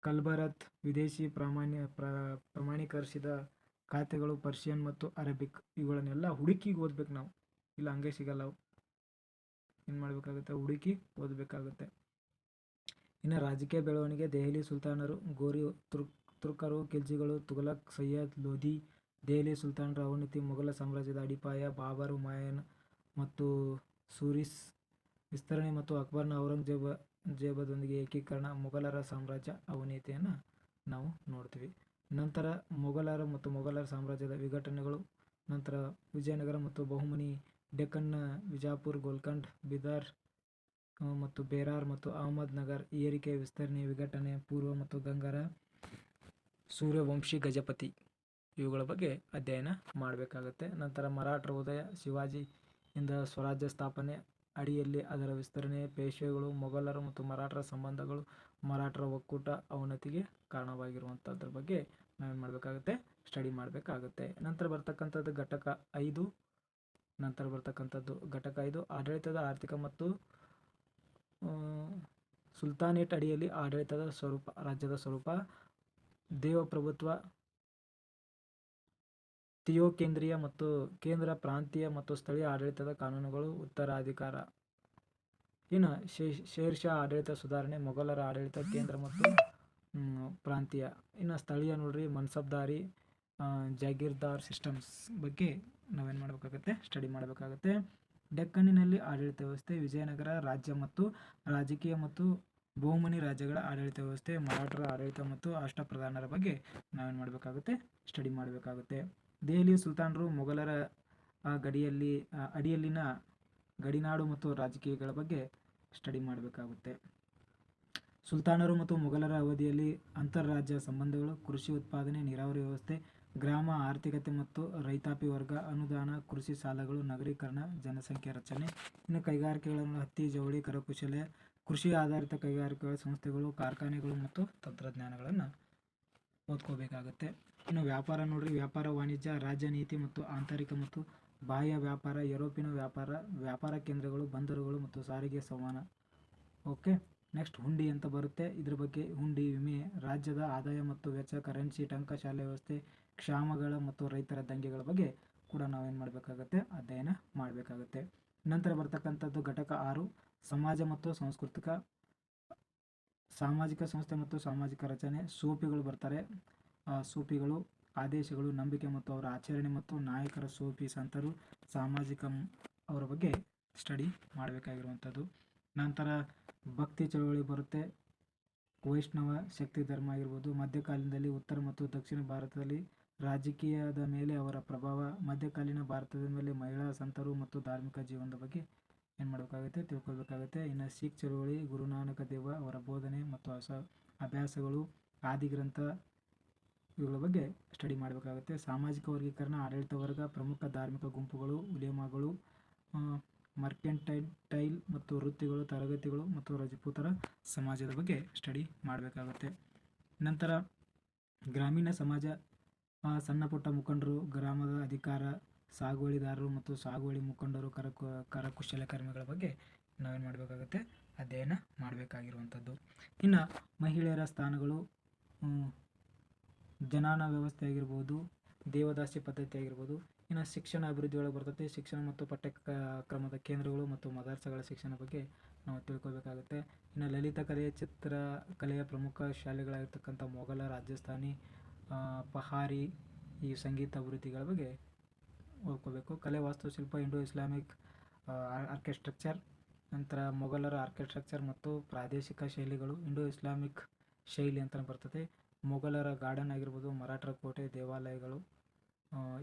ಕಲ್ಬರತ್, ವಿದೇಶಿ ಪ್ರಾಮಾಣ್ಯ ಪ್ರ- ಪ್ರಮಾಣೀಕರಿಸಿದ ಖಾತೆಗಳು ಪರ್ಷಿಯನ್ ಮತ್ತು ಅರೇಬಿಕ್, ಇವುಗಳನ್ನೆಲ್ಲ ಹುಡುಕಿ ಓದ್ಬೇಕು ನಾವು. ಇಲ್ಲ, ಹಂಗೆ ಸಿಗಲ್ಲ ಏನು ಮಾಡಬೇಕಾಗುತ್ತೆ? ಹುಡುಕಿ ಓದಬೇಕಾಗುತ್ತೆ. ಇನ್ನು ರಾಜಕೀಯ ಬೆಳವಣಿಗೆ, ದೆಹಲಿ ಸುಲ್ತಾನರು, ಗೋರಿ ತುರ್ಕ್ ತುರ್ಕರು ಖಿಲ್ಜಿಗಳು ತುಘಲಕ್, ಸೈಯದ್ ಲೋಧಿ, ದೆಹಲಿ ಸುಲ್ತಾನರ ಅವನತಿ ಮೊಘಲ ಸಾಮ್ರಾಜ್ಯದ ಅಡಿಪಾಯ, ಬಾಬರ್ ಮಾಯನ್ ಮತ್ತು ಸೂರಿಸ್, ವಿಸ್ತರಣೆ ಮತ್ತು ಅಕ್ಬರ್ನ ಔರಂಗಜೇಬ, ಜೇಬದೊಂದಿಗೆ ಏಕೀಕರಣ, ಮೊಘಲರ ಸಾಮ್ರಾಜ್ಯ ಅವನತಿಯನ್ನು ನಾವು ನೋಡ್ತೀವಿ. ನಂತರ ಮೊಘಲರ ಮತ್ತು ಮೊಘಲರ ಸಾಮ್ರಾಜ್ಯದ ವಿಘಟನೆಗಳು, ನಂತರ ವಿಜಯನಗರ ಮತ್ತು ಬಹುಮನಿ ಡೆಕ್ಕನ್ನ, ವಿಜಾಪುರ್, ಗೋಲ್ಕಂಡ್, ಬಿದಾರ್ ಮತ್ತು ಬೇರಾರ್ ಮತ್ತು ಅಹಮದ್ ನಗರ್ ಏರಿಕೆ ವಿಸ್ತರಣೆ, ವಿಘಟನೆ, ಪೂರ್ವ ಮತ್ತು ಗಂಗರ, ಸೂರ್ಯವಂಶಿ, ಗಜಪತಿ ಇವುಗಳ ಬಗ್ಗೆ ಅಧ್ಯಯನ ಮಾಡಬೇಕಾಗುತ್ತೆ. ನಂತರ ಮರಾಠರ ಉದಯ, ಶಿವಾಜಿ ಇಂದ ಸ್ವರಾಜ್ಯ ಸ್ಥಾಪನೆ, ಅಡಿಯಲ್ಲಿ ಅದರ ವಿಸ್ತರಣೆ, ಪೇಶ್ವೆಗಳು, ಮೊಘಲರು ಮತ್ತು ಮರಾಠರ ಸಂಬಂಧಗಳು, ಮರಾಠರ ಒಕ್ಕೂಟ ಅವನತಿಗೆ ಕಾರಣವಾಗಿರುವಂಥದ್ರ ಬಗ್ಗೆ ನಾವೇನು ಮಾಡಬೇಕಾಗುತ್ತೆ? ಸ್ಟಡಿ ಮಾಡಬೇಕಾಗುತ್ತೆ. ನಂತರ ಬರ್ತಕ್ಕಂಥದ್ದು ಘಟಕ ಐದು. ನಂತರ ಬರ್ತಕ್ಕಂಥದ್ದು ಘಟಕ ಇದು. ಆಡಳಿತದ ಆರ್ಥಿಕ ಮತ್ತು ಸುಲ್ತಾನೇಟ್ ಅಡಿಯಲ್ಲಿ ಆಡಳಿತದ ಸ್ವರೂಪ, ರಾಜ್ಯದ ಸ್ವರೂಪ. ದೇವಪ್ರಭುತ್ವ, ತಿಯೋಕೇಂದ್ರೀಯ ಮತ್ತು ಕೇಂದ್ರ ಪ್ರಾಂತೀಯ ಮತ್ತು ಸ್ಥಳೀಯ ಆಡಳಿತದ ಕಾನೂನುಗಳು ಉತ್ತರಾಧಿಕಾರ. ಇನ್ನು ಶೇರ್ ಶಾ ಆಡಳಿತ ಸುಧಾರಣೆ, ಮೊಘಲರ ಆಡಳಿತ ಕೇಂದ್ರ ಮತ್ತು ಪ್ರಾಂತೀಯ. ಇನ್ನು ಸ್ಥಳೀಯ ನೋಡ್ರಿ, ಮನ್ಸಬ್ದಾರಿ ಜಾಗೀರ್ದಾರ್ ಸಿಸ್ಟಮ್ಸ್ ಬಗ್ಗೆ ನಾವೇನು ಮಾಡಬೇಕಾಗುತ್ತೆ? ಸ್ಟಡಿ ಮಾಡಬೇಕಾಗುತ್ತೆ. ಡೆಕ್ಕನ್ನಿನಲ್ಲಿ ಆಡಳಿತ ವ್ಯವಸ್ಥೆ, ವಿಜಯನಗರ ರಾಜ್ಯ ಮತ್ತು ರಾಜಕೀಯ ಮತ್ತು ಬಹುಮನಿ ರಾಜ್ಯಗಳ ಆಡಳಿತ ವ್ಯವಸ್ಥೆ, ಮರಾಠರ ಆಡಳಿತ ಮತ್ತು ಅಷ್ಟಪ್ರಧಾನರ ಬಗ್ಗೆ ನಾವೇನು ಮಾಡಬೇಕಾಗುತ್ತೆ? ಸ್ಟಡಿ ಮಾಡಬೇಕಾಗುತ್ತೆ. ದೆಹಲಿಯ ಸುಲ್ತಾನರು ಮೊಘಲರ ಗಡಿಯಲ್ಲಿ ಅಡಿಯಲ್ಲಿನ ಗಡಿನಾಡು ಮತ್ತು ರಾಜಕೀಯಗಳ ಬಗ್ಗೆ ಸ್ಟಡಿ ಮಾಡಬೇಕಾಗುತ್ತೆ. ಸುಲ್ತಾನರು ಮತ್ತು ಮೊಘಲರ ಅವಧಿಯಲ್ಲಿ ಅಂತರರಾಜ್ಯ ಸಂಬಂಧಗಳು, ಕೃಷಿ ಉತ್ಪಾದನೆ, ನೀರಾವರಿ ವ್ಯವಸ್ಥೆ ಗ್ರಾಮ ಆರ್ಥಿಕತೆ ಮತ್ತು ರೈತಾಪಿ ವರ್ಗ ಅನುದಾನ, ಕೃಷಿ ಸಾಲಗಳು, ನಗರೀಕರಣ, ಜನಸಂಖ್ಯೆ ರಚನೆ ಇನ್ನು ಕೈಗಾರಿಕೆಗಳನ್ನು ಹತ್ತಿ, ಜವಳಿ, ಕರಕುಶಲ, ಕೃಷಿ ಆಧಾರಿತ ಕೈಗಾರಿಕೆಗಳ ಸಂಸ್ಥೆಗಳು, ಕಾರ್ಖಾನೆಗಳು ಮತ್ತು ತಂತ್ರಜ್ಞಾನಗಳನ್ನು ಓದ್ಕೋಬೇಕಾಗುತ್ತೆ. ಇನ್ನು ವ್ಯಾಪಾರ ನೋಡ್ರಿ, ವ್ಯಾಪಾರ, ವಾಣಿಜ್ಯ ರಾಜ್ಯ ನೀತಿ ಮತ್ತು ಆಂತರಿಕ ಮತ್ತು ಬಾಹ್ಯ ವ್ಯಾಪಾರ, ಯುರೋಪಿನ ವ್ಯಾಪಾರ ವ್ಯಾಪಾರ ಕೇಂದ್ರಗಳು, ಬಂದರುಗಳು ಮತ್ತು ಸಾರಿಗೆ ಸಂವಹನ. ಓಕೆ, ನೆಕ್ಸ್ಟ್ ಹುಂಡಿ ಅಂತ ಬರುತ್ತೆ. ಇದ್ರ ಬಗ್ಗೆ ಹುಂಡಿ, ವಿಮೆ, ರಾಜ್ಯದ ಆದಾಯ ಮತ್ತು ವೆಚ್ಚ, ಕರೆನ್ಸಿ, ಟಂಕಶಾಲೆ ವ್ಯವಸ್ಥೆ ಕ್ಷಾಮಗಳ ಮತ್ತು ರೈತರ ದಂಗೆಗಳ ಬಗ್ಗೆ ಕೂಡ ನಾವೇನು ಮಾಡಬೇಕಾಗತ್ತೆ? ಅಧ್ಯಯನ ಮಾಡಬೇಕಾಗುತ್ತೆ. ನಂತರ ಬರ್ತಕ್ಕಂಥದ್ದು ಘಟಕ ಆರು, ಸಮಾಜ ಮತ್ತು ಸಾಂಸ್ಕೃತಿಕ, ಸಾಮಾಜಿಕ ಸಂಸ್ಥೆ ಮತ್ತು ಸಾಮಾಜಿಕ ರಚನೆ. ಸೂಫಿಗಳು ಬರ್ತಾರೆ. ಸೂಫಿಗಳು ಆದೇಶಗಳು, ನಂಬಿಕೆ ಮತ್ತು ಅವರ ಆಚರಣೆ ಮತ್ತು ನಾಯಕರ ಸೂಫಿ ಸಂತರು ಸಾಮಾಜಿಕ ಅವರ ಬಗ್ಗೆ ಸ್ಟಡಿ ಮಾಡಬೇಕಾಗಿರುವಂಥದ್ದು. ನಂತರ ಭಕ್ತಿ ಚಳವಳಿ ಬರುತ್ತೆ. ವೈಷ್ಣವ ಶಕ್ತಿ ಧರ್ಮ ಆಗಿರ್ಬೋದು, ಮಧ್ಯಕಾಲೀನದಲ್ಲಿ ಉತ್ತರ ಮತ್ತು ದಕ್ಷಿಣ ಭಾರತದಲ್ಲಿ ರಾಜಕೀಯದ ಮೇಲೆ ಅವರ ಪ್ರಭಾವ ಮಧ್ಯಕಾಲೀನ ಭಾರತದ ಮೇಲೆ ಮಹಿಳಾ ಸಂತರು ಮತ್ತು ಧಾರ್ಮಿಕ ಜೀವನದ ಬಗ್ಗೆ ಏನು ಮಾಡಬೇಕಾಗುತ್ತೆ, ತಿಳ್ಕೊಳ್ಬೇಕಾಗುತ್ತೆ. ಇನ್ನು ಸಿಖ್ ಚಳುವಳಿ, ಗುರುನಾನಕ ದೇವ ಅವರ ಬೋಧನೆ ಮತ್ತು ಹೊಸ ಅಭ್ಯಾಸಗಳು ಆದಿಗ್ರಂಥ ಇವುಗಳ ಬಗ್ಗೆ ಸ್ಟಡಿ ಮಾಡಬೇಕಾಗುತ್ತೆ. ಸಾಮಾಜಿಕ ವರ್ಗೀಕರಣ, ಆಡಳಿತ ವರ್ಗ, ಪ್ರಮುಖ ಧಾರ್ಮಿಕ ಗುಂಪುಗಳು, ಉಲೇಮಾಗಳು ಮರ್ಕೆಂಟೈಲ್ ಟೈಲ್ ಮತ್ತು ವೃತ್ತಿಗಳು, ತರಗತಿಗಳು ಮತ್ತು ರಜಪೂತರ ಸಮಾಜದ ಬಗ್ಗೆ ಸ್ಟಡಿ ಮಾಡಬೇಕಾಗುತ್ತೆ. ನಂತರ ಗ್ರಾಮೀಣ ಸಮಾಜ ಆ, ಸಣ್ಣ ಪುಟ್ಟ ಮುಖಂಡರು ಗ್ರಾಮದ ಅಧಿಕಾರ ಸಾಗುವಳಿದಾರರು ಮತ್ತು ಸಾಗುವಳಿ ಮುಖಂಡರು ಕರಕು ಕರಕುಶಲಕರ್ಮಿಗಳ ಬಗ್ಗೆ ನಾವೇನು ಮಾಡಬೇಕಾಗುತ್ತೆ? ಅಧ್ಯಯನ ಮಾಡಬೇಕಾಗಿರುವಂಥದ್ದು. ಇನ್ನು ಮಹಿಳೆಯರ ಸ್ಥಾನಗಳು ಜನಾನ ವ್ಯವಸ್ಥೆ ಆಗಿರ್ಬೋದು ದೇವದಾಸಿ ಪದ್ಧತಿ ಆಗಿರ್ಬೋದು ಇನ್ನು ಶಿಕ್ಷಣ ಅಭಿವೃದ್ಧಿ ಒಳಗೆ ಬರ್ತೈತೆ. ಶಿಕ್ಷಣ ಮತ್ತು ಪಠ್ಯ ಕ್ರಮದ ಕೇಂದ್ರಗಳು ಮತ್ತು ಮದರ್ಸಗಳ ಶಿಕ್ಷಣ ಬಗ್ಗೆ ನಾವು ತಿಳ್ಕೊಬೇಕಾಗುತ್ತೆ. ಇನ್ನು ಲಲಿತ ಕಲೆಯ ಚಿತ್ರ ಕಲೆಯ ಪ್ರಮುಖ ಶಾಲೆಗಳಾಗಿರ್ತಕ್ಕಂಥ ಮೊಘಲ ರಾಜಸ್ಥಾನಿ ಪಹಾರಿ ಈ ಸಂಗೀತ ವೃತ್ತಿಗಳ ಬಗ್ಗೆ ಓದ್ಕೋಬೇಕು. ಕಲೆ, ವಾಸ್ತುಶಿಲ್ಪ, ಇಂಡೋ ಇಸ್ಲಾಮಿಕ್ ಆರ್ಕೆಸ್ಟ್ರಕ್ಚರ್ ನಂತರ ಮೊಘಲರ ಆರ್ಕಿಟೆಕ್ಚರ್ ಮತ್ತು ಪ್ರಾದೇಶಿಕ ಶೈಲಿಗಳು, ಇಂಡೋ ಇಸ್ಲಾಮಿಕ್ ಶೈಲಿ ಅಂತ ಬರ್ತದೆ. ಮೊಘಲರ ಗಾರ್ಡನ್ ಆಗಿರ್ಬೋದು, ಮರಾಠರ ಕೋಟೆ, ದೇವಾಲಯಗಳು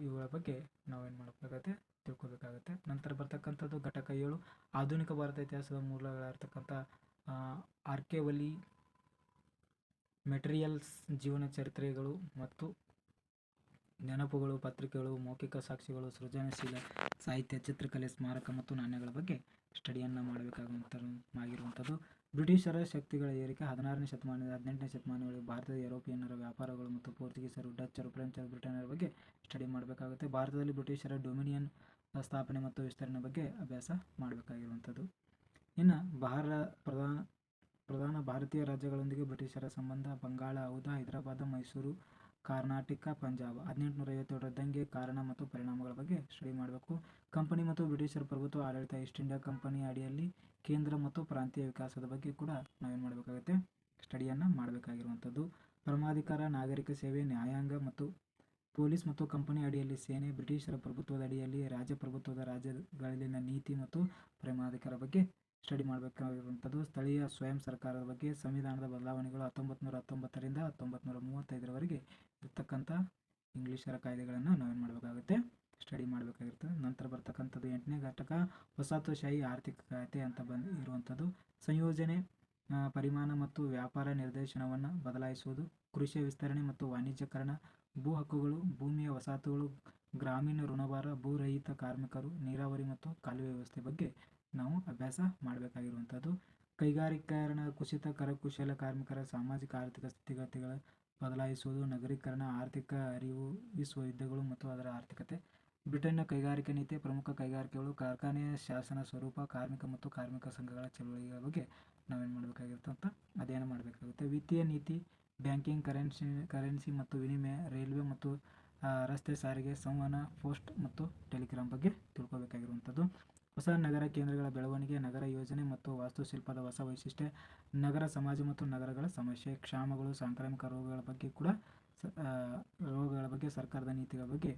ಇವುಗಳ ಬಗ್ಗೆ ನಾವೇನು ಮಾಡಬೇಕಾಗತ್ತೆ, ತಿಳ್ಕೊಬೇಕಾಗತ್ತೆ. ನಂತರ ಬರ್ತಕ್ಕಂಥದ್ದು ಘಟಕ ಏಳು ಆಧುನಿಕ ಭಾರತ ಇತಿಹಾಸದ ಮೂಲಗಳಾಗಿರ್ತಕ್ಕಂಥ ಆರ್ಕೆವಲಿ ಮೆಟೀರಿಯಲ್ಸ್, ಜೀವನ ಚರಿತ್ರೆಗಳು ಮತ್ತು ನೆನಪುಗಳು, ಪತ್ರಿಕೆಗಳು, ಮೌಖಿಕ ಸಾಕ್ಷಿಗಳು, ಸೃಜನಶೀಲ ಸಾಹಿತ್ಯ, ಚಿತ್ರಕಲೆ, ಸ್ಮಾರಕ ಮತ್ತು ನಾಣ್ಯಗಳ ಬಗ್ಗೆ ಸ್ಟಡಿಯನ್ನು ಮಾಡಬೇಕಾಗುವಂಥ ಆಗಿರುವಂಥದ್ದು ಬ್ರಿಟಿಷರ ಶಕ್ತಿಗಳ ಏರಿಕೆ ಹದಿನಾರನೇ ಶತಮಾನದ ಹದಿನೆಂಟನೇ ಶತಮಾನದಲ್ಲಿ ಭಾರತದ ಯುರೋಪಿಯನ್ನರ ವ್ಯಾಪಾರಗಳು ಮತ್ತು ಪೋರ್ಚುಗೀಸರು, ಡಚ್ಚರು, ಫ್ರೆಂಚರು ಬ್ರಿಟನ್ನರ ಬಗ್ಗೆ ಸ್ಟಡಿ ಮಾಡಬೇಕಾಗುತ್ತೆ. ಭಾರತದಲ್ಲಿ ಬ್ರಿಟಿಷರ ಡೊಮಿನಿಯನ್ ಸ್ಥಾಪನೆ ಮತ್ತು ವಿಸ್ತರಣೆ ಬಗ್ಗೆ ಅಭ್ಯಾಸ ಮಾಡಬೇಕಾಗಿರುವಂಥದ್ದು. ಇನ್ನು ಭಾರ ಪ್ರಧಾನ ಪ್ರಧಾನ ಭಾರತೀಯ ರಾಜ್ಯಗಳೊಂದಿಗೆ ಬ್ರಿಟಿಷರ ಸಂಬಂಧ ಬಂಗಾಳ, ಹೌದಾ, ಹೈದರಾಬಾದ, ಮೈಸೂರು, ಕರ್ನಾಟಕ, ಪಂಜಾಬ್ ಹದಿನೆಂಟುನೂರ ಐವತ್ತೇಳರ ದಂಗೆ ಕಾರಣ ಮತ್ತು ಪರಿಣಾಮಗಳ ಬಗ್ಗೆ ಸ್ಟಡಿ ಮಾಡಬೇಕು. ಕಂಪನಿ ಮತ್ತು ಬ್ರಿಟಿಷರ ಪ್ರಭುತ್ವ ಆಡಳಿತ ಈಸ್ಟ್ ಇಂಡಿಯಾ ಕಂಪನಿ ಅಡಿಯಲ್ಲಿ ಕೇಂದ್ರ ಮತ್ತು ಪ್ರಾಂತೀಯ ವಿಕಾಸದ ಬಗ್ಗೆ ಕೂಡ ನಾವೇನು ಮಾಡಬೇಕಾಗುತ್ತೆ? ಸ್ಟಡಿಯನ್ನು ಮಾಡಬೇಕಾಗಿರುವಂಥದ್ದು. ಪರಮಾಧಿಕಾರ, ನಾಗರಿಕ ಸೇವೆ, ನ್ಯಾಯಾಂಗ ಮತ್ತು ಪೊಲೀಸ್ ಮತ್ತು ಕಂಪನಿ ಅಡಿಯಲ್ಲಿ ಸೇನೆ, ಬ್ರಿಟಿಷರ ಪ್ರಭುತ್ವದ ಅಡಿಯಲ್ಲಿ ರಾಜ್ಯ ಪ್ರಭುತ್ವದ ರಾಜ್ಯಗಳಲ್ಲಿನ ನೀತಿ ಮತ್ತು ಪರಮಾಧಿಕಾರ ಬಗ್ಗೆ ಸ್ಟಡಿ ಮಾಡಬೇಕಾಗಿರುವಂಥದ್ದು ಸ್ಥಳೀಯ ಸ್ವಯಂ ಸರ್ಕಾರದ ಬಗ್ಗೆ ಸಂವಿಧಾನದ ಬದಲಾವಣೆಗಳು ಹತ್ತೊಂಬತ್ತು ನೂರ ಹತ್ತೊಂಬತ್ತರಿಂದ ಹತ್ತೊಂಬತ್ತು ನೂರ ಮೂವತ್ತೈದರವರೆಗೆ ಇರ್ತಕ್ಕಂಥ ಇಂಗ್ಲೀಷರ ಕಾಯ್ದೆಗಳನ್ನು ನಾವೇನು ಮಾಡಬೇಕಾಗುತ್ತೆ? ಸ್ಟಡಿ ಮಾಡಬೇಕಾಗಿರ್ತದೆ. ನಂತರ ಬರ್ತಕ್ಕಂಥದ್ದು ಎಂಟನೇ ಘಟಕ, ವಸಾಹತುಶಾಹಿ ಖಾತೆ ಅಂತ ಬಂದು ಇರುವಂಥದ್ದು. ಸಂಯೋಜನೆ ಪರಿಮಾಣ ಮತ್ತು ವ್ಯಾಪಾರ ನಿರ್ದೇಶನವನ್ನು ಬದಲಾಯಿಸುವುದು, ಕೃಷಿ ವಿಸ್ತರಣೆ ಮತ್ತು ವಾಣಿಜ್ಯಕರಣ, ಭೂ ಹಕ್ಕುಗಳು, ಭೂಮಿಯ ವಸಾಹತುಗಳು, ಗ್ರಾಮೀಣ ಋಣಭಾರ ಭೂರಹಿತ ಕಾರ್ಮಿಕರು, ನೀರಾವರಿ ಮತ್ತು ಕಾಲುವೆ ವ್ಯವಸ್ಥೆ ಬಗ್ಗೆ ನಾವು ಅಭ್ಯಾಸ ಮಾಡಬೇಕಾಗಿರುವಂಥದ್ದು. ಕೈಗಾರಿಕರಣ ಕುಸಿತ, ಕರಕುಶಲ, ಕಾರ್ಮಿಕರ ಸಾಮಾಜಿಕ, ಆರ್ಥಿಕ ಸ್ಥಿತಿಗತಿಗಳ ಬದಲಾಯಿಸುವುದು, ನಗರೀಕರಣ, ಆರ್ಥಿಕ ಅರಿವು ವಿಶ್ವಯುದ್ಧಗಳು ಮತ್ತು ಅದರ ಆರ್ಥಿಕತೆ. ಬ್ರಿಟನ್ನ ಕೈಗಾರಿಕೆ ನೀತಿ, ಪ್ರಮುಖ ಕೈಗಾರಿಕೆಗಳು ಕಾರ್ಖಾನೆಯ ಶಾಸನ ಸ್ವರೂಪ, ಕಾರ್ಮಿಕ ಮತ್ತು ಕಾರ್ಮಿಕ ಸಂಘಗಳ ಚಳುವಳಿಗಳ ಬಗ್ಗೆ ನಾವೇನು ಮಾಡಬೇಕಾಗಿರುತ್ತೆ ಅಂತ ಅಧ್ಯಯನ ಮಾಡಬೇಕಾಗುತ್ತೆ. ವಿತ್ತೀಯ ನೀತಿ, ಬ್ಯಾಂಕಿಂಗ್, ಕರೆನ್ಸಿ ಕರೆನ್ಸಿ ಮತ್ತು ವಿನಿಮಯ, ರೈಲ್ವೆ ಮತ್ತು ರಸ್ತೆ ಸಾರಿಗೆ, ಸಂವಹನ, ಪೋಸ್ಟ್ ಮತ್ತು ಟೆಲಿಗ್ರಾಮ್ ಬಗ್ಗೆ ತಿಳ್ಕೊಬೇಕಾಗಿರುವಂಥದ್ದು. ಹೊಸ ನಗರ ಕೇಂದ್ರಗಳ ಬೆಳವಣಿಗೆ, ನಗರ ಯೋಜನೆ ಮತ್ತು ವಾಸ್ತುಶಿಲ್ಪದ ಹೊಸ ವೈಶಿಷ್ಟ್ಯ, ನಗರ ಸಮಾಜ ಮತ್ತು ನಗರಗಳ ಸಮಸ್ಯೆ, ಕ್ಷಾಮಗಳು, ಸಾಂಕ್ರಾಮಿಕ ರೋಗಗಳ ಬಗ್ಗೆ ಕೂಡ ರೋಗಗಳ ಬಗ್ಗೆ ಸರ್ಕಾರದ ನೀತಿಗಳ ಬಗ್ಗೆ